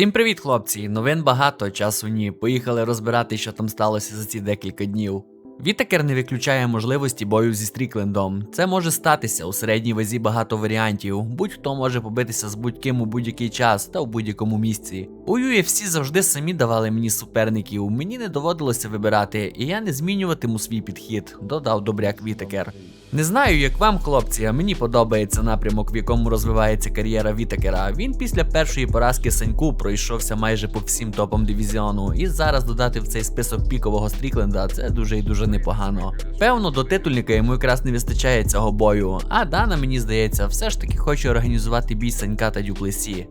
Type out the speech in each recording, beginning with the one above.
Всім привіт, хлопці! Новин багато, часу ні. Поїхали розбирати, що там сталося за ці декілька днів. Вітакер не виключає можливості бою зі Стріклендом. Це може статися у середній вазі багато варіантів. Будь-хто може побитися з будь-ким у будь-який час та в будь-якому місці. У UFC завжди самі давали мені суперників, мені не доводилося вибирати, і я не змінюватиму свій підхід, додав добряк Вітакер. Не знаю, як вам, хлопці, а мені подобається напрямок, в якому розвивається кар'єра Вітакера. Він після першої поразки Саньку пройшовся майже по всім топам дивізіону, і зараз додати в цей список пікового Стрікленда це дуже і дуже непогано. Певно, до титульника йому якраз не вистачає цього бою, а Дана, мені здається, все ж таки хоче організувати бій Санька та Дюплесі.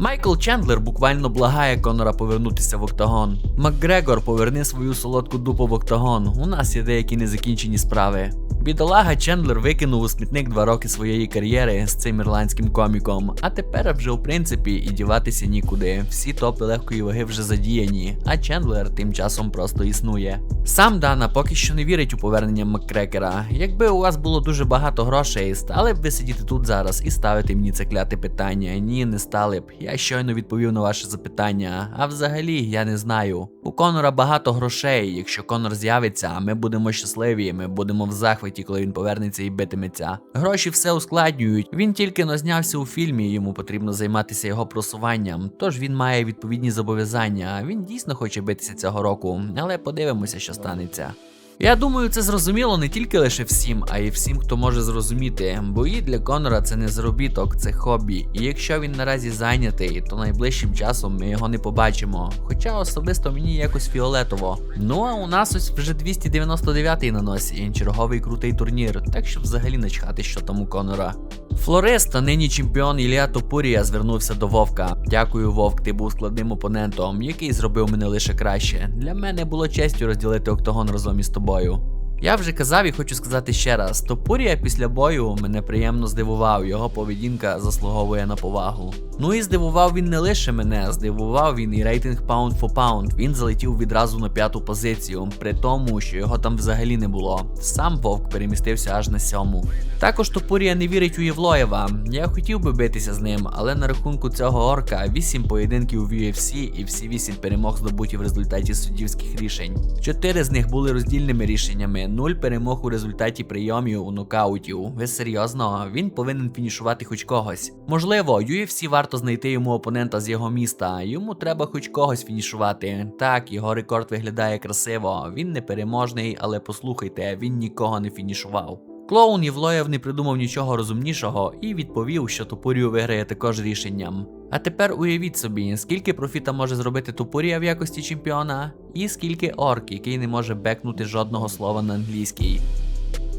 Майкл Чендлер буквально благає Конора повернутися в октагон. Макгрегор, поверни свою солодку дупу в октагон. У нас є деякі незакінчені справи. Бідолага Чендлер викинув у смітник два роки своєї кар'єри з цим ірландським коміком, а тепер вже у принципі і діватися нікуди. Всі топи легкої ваги вже задіяні, а Чендлер тим часом просто існує. Сам Дана поки що не вірить у повернення Маккрекера. Якби у вас було дуже багато грошей, стали б ви сидіти тут зараз і ставити мені це кляте питання? Ні, не стали б. Я щойно відповів на ваше запитання. А взагалі я не знаю. У Конора багато грошей. Якщо Конор з'явиться, ми будемо щасливі, ми будемо в захваті, коли він повернеться і битиметься. Гроші все ускладнюють. Він тільки но знявся у фільмі, йому потрібно займатися його просуванням. Тож він має відповідні зобов'язання. Він дійсно хоче битися цього року, але подивимося, що станеться. Я думаю, це зрозуміло не тільки лише всім, а й всім, хто може зрозуміти. Бої для Конора це не заробіток, це хобі. І якщо він наразі зайнятий, то найближчим часом ми його не побачимо. Хоча особисто мені якось фіолетово. Ну а у нас ось вже 299-й на носі, черговий крутий турнір, так що взагалі начхати, що там у Конора. Флорист та нині чемпіон Ілля Топурія звернувся до Вовка. Дякую, Вовк, ти був складним опонентом, який зробив мене лише краще. Для мене було честю розділити октагон разом із тобою. bajo. Я вже казав і хочу сказати ще раз: Топурія після бою мене приємно здивував, його поведінка заслуговує на повагу. Ну і здивував він не лише мене, здивував він і рейтинг Pound for Pound. Він залетів відразу на п'яту позицію, при тому, що його там взагалі не було. Сам вовк перемістився аж на сьому. Також Топурія не вірить у Євлоєва. Я хотів би битися з ним, але на рахунку цього орка 8 поєдинків в UFC і всі 8 перемог здобуті в результаті суддівських рішень. Чотири з них були роздільними рішеннями, 0 перемог у результаті прийомів у нокаутів. Ви серйозно? Він повинен фінішувати хоч когось. Можливо, UFC варто знайти йому опонента з його міста. Йому треба хоч когось фінішувати. Так, його рекорд виглядає красиво. Він не переможний, але послухайте, він нікого не фінішував. Клоун Євлоєв не придумав нічого розумнішого і відповів, що Топурію виграє також рішенням. А тепер уявіть собі, скільки профіта може зробити Топурія в якості чемпіона, і скільки орк, який не може бекнути жодного слова на англійській.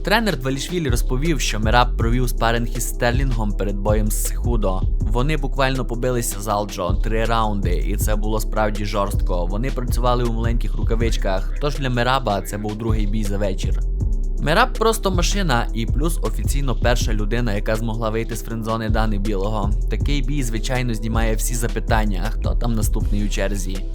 Тренер Двалішвілі розповів, що Мераб провів спаринг із Стерлінгом перед боєм з Сихудо. Вони буквально побилися з Алджо три раунди, і це було справді жорстко. Вони працювали у маленьких рукавичках, тож для Мераба це був другий бій за вечір. Мераб просто машина і плюс офіційно перша людина, яка змогла вийти з френдзони Дани Білого. Такий бій, звичайно, знімає всі запитання, хто там наступний у черзі.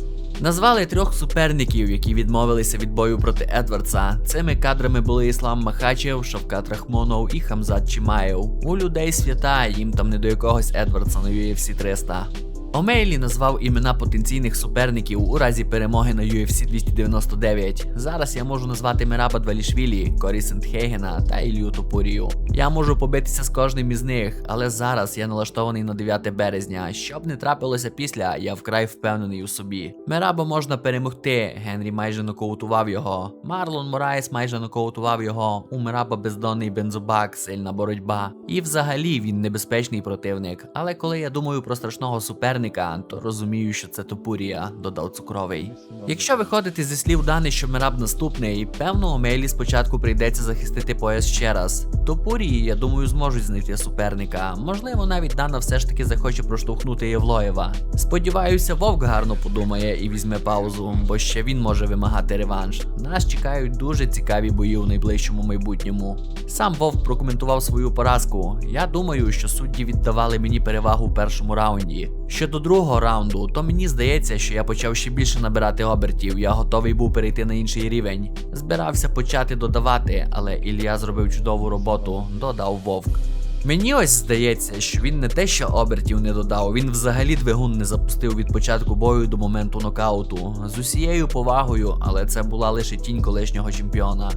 Назвали трьох суперників, які відмовилися від бою проти Едвардса. Цими кадрами були Іслам Махачев, Шавкат Рахмонов і Хамзат Чимаєв. У людей свята, їм там не до якогось Едвардса на UFC 300. Омейлі назвав імена потенційних суперників у разі перемоги на UFC 299. Зараз я можу назвати Мираба Двалішвілі, Корі Сентхейгена та Ілью Топурію. Я можу побитися з кожним із них, але зараз я налаштований на 9 березня. Щоб не трапилося після, я вкрай впевнений у собі. Мераба можна перемогти. Генрі майже нокаутував його. Марлон Мораєс майже нокаутував його. У Мераба бездонний бензобак, сильна боротьба. І взагалі він небезпечний противник. Але коли я думаю про страшного суперника, то розумію, що це Топурія, додав цукровий. Якщо виходити зі слів Дани, що Мераб наступний, певно, Омелі спочатку прийдеться захистити пояс ще раз. Топурії, я думаю, зможуть знайти суперника. Можливо, навіть Дана все ж таки захоче проштовхнути Євлоєва. Сподіваюся, Вовк гарно подумає і візьме паузу, бо ще він може вимагати реванш. Нас чекають дуже цікаві бої у найближчому майбутньому. Сам Вовк прокоментував свою поразку. Я думаю, що судді віддавали мені перевагу в першому раунді. Щодо другого раунду, то мені здається, що я почав ще більше набирати обертів. Я готовий був перейти на інший рівень. Збирався почати додавати, але Ілля зробив чудову роботу, додав Вовк. Мені ось здається, що він не те, що обертів не додав, він взагалі двигун не запустив від початку бою до моменту нокауту. З усією повагою, але це була лише тінь колишнього чемпіона.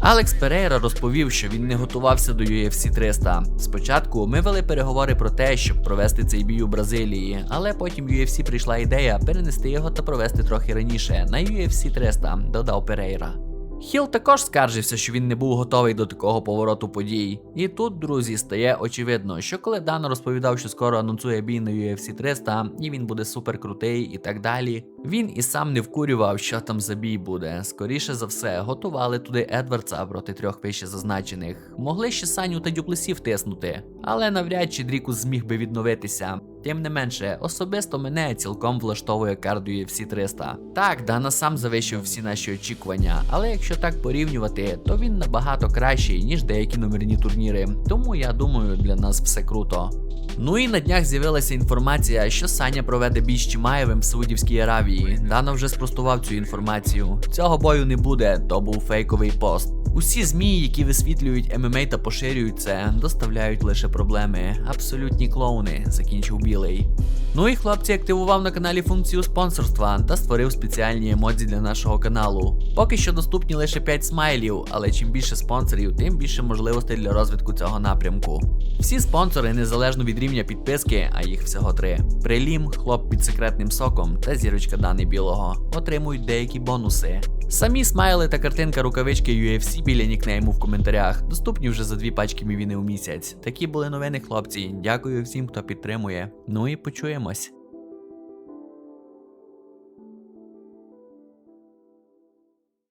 Алекс Перейра розповів, що він не готувався до UFC 300. Спочатку ми вели переговори про те, щоб провести цей бій у Бразилії, але потім UFC прийшла ідея перенести його та провести трохи раніше на UFC 300, додав Перейра. Хіл також скаржився, що він не був готовий до такого повороту подій. І тут, друзі, стає очевидно, що коли Дана розповідав, що скоро анонсує бій на UFC 300, і він буде супер крутий і так далі, він і сам не вкурював, що там за бій буде. Скоріше за все, готували туди Едвардса проти трьох вище зазначених. Могли ще Саню та Дюплесі втиснути, але навряд чи Дрікус зміг би відновитися. Тим не менше, особисто мене цілком влаштовує кард UFC 300. Так, Дана сам завищив всі наші очікування, але якщо так порівнювати, то він набагато кращий, ніж деякі номерні турніри. Тому я думаю, для нас все круто. Ну і на днях з'явилася інформація, що Саня проведе бій з Чимаєвим в Саудівській Аравії. Дана вже спростував цю інформацію. Цього бою не буде, то був фейковий пост. Усі змі, які висвітлюють ММА та поширюють це, доставляють лише проблеми. Абсолютні клоуни, закінчив білий. Ну і хлопці активував на каналі функцію спонсорства та створив спеціальні емодзі для нашого каналу. Поки що доступні лише 5 смайлів, але чим більше спонсорів, тим більше можливостей для розвитку цього напрямку. Всі спонсори, незалежно від рівня підписки, а їх всього три. Прилім, хлоп під секретним соком та зірочка Дани Білого отримують деякі бонуси. Самі смайли та картинка рукавички UFC біля нікнейму в коментарях доступні вже за дві пачки мівіни у місяць. Такі були новини, хлопці. Дякую всім, хто підтримує. Ну і почуємось.